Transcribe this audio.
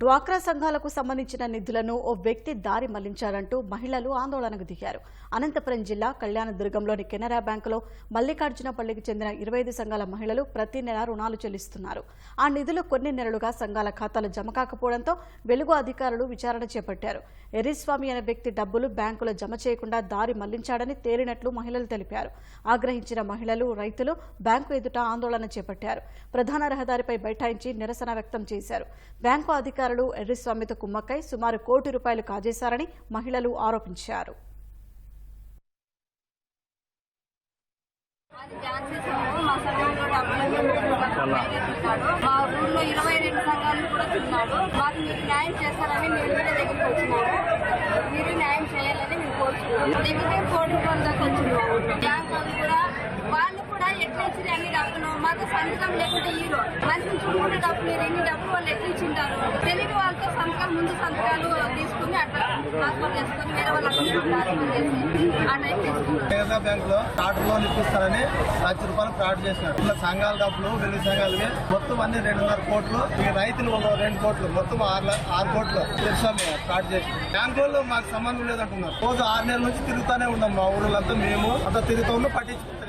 డ్వాక్రా సంఘాలకు సంబంధించిన నిధులను ఓ వ్యక్తి దారి మళ్ళించారంటూ మహిళలు ఆందోళనకు దిగారు. అనంతపురం జిల్లా కళ్యాణదుర్గంలోని కెనరా బ్యాంకులో మల్లికార్జునపల్లికి చెందిన ఇరవై ఐదు సంఘాల మహిళలు ప్రతి నెల రుణాలు చెల్లిస్తున్నారు. ఆ నిధులు కొన్ని నెలలుగా సంఘాల ఖాతాలు జమ కాకపోవడంతో వెలుగు అధికారులు విచారణ చేపట్టారు. ఎర్రిస్వామి అనే వ్యక్తి డబ్బులు బ్యాంకులో జమ చేయకుండా దారి మళ్ళించాడని తేలినట్లు మహిళలు తెలిపారు. ఆగ్రహించిన మహిళలు రైతులు బ్యాంకు ఎదుట ఆందోళన చేపట్టారు. ప్రధాన రహదారిపై బైఠాయించి నిరసన వ్యక్తం చేశారు. బ్యాంకు అధికారులు ఎర్రిస్వామితో కుమ్మక్కై సుమారు కోటి రూపాయలు కాజేశారని మహిళలు ఆరోపించారు. మా ఊర్లో ఇరవై రెండు సంఘాలు కూడా మాకు మీరు న్యాయం చేస్తారని మీడియా దగ్గరికి వచ్చినాము. మీరు న్యాయం చేయాలని మేము కోరుతున్నాము లేకపోతే కోటి రూపాయల దాకా వచ్చింది మా ఊర్లో బ్యాంక్ వాళ్ళు కూడా వాళ్ళు కూడా ఎట్లా ఇచ్చింది అన్ని డబ్బులు మాకు సంతకం లేకుంటే హీరో మనిషిని చూసుకుంటే డబ్బులు ఎన్ని డబ్బులు వాళ్ళు ఎట్లా ఇచ్చింటారు? తెలియని వాళ్ళతో సంతకాలు ముందు సంతకాలు తీసుకుని అట్లా ట్రాన్స్ఫర్ చేసుకుని వేరే వాళ్ళకి ట్రాన్స్ఫర్ చేసి ఆ టైం కేరళ బ్యాంక్లో స్టార్టర్ లోన్ ఇప్పిస్తారని లక్ష రూపాయలు ఫ్రాడ్ చేశారు ఇలా సంఘాల డబ్బులు వెల్లి సంఘాలు మొత్తం అన్ని రెండున్నర కోట్లు. ఈ రైతులు రెండు కోట్లు. మొత్తం ఆరు ఆరు కోట్లు తెలుసాం ఫ్రాడ్ చేసి. బ్యాంక్ వాళ్ళు మాకు సంబంధం లేదంటున్నారు. రోజు ఆరు నెలల నుంచి తిరుగుతానే ఉన్నాం మా ఊళ్ళంతా మేము. అంతా తిరుగుతాము పట్టించుకుంటాం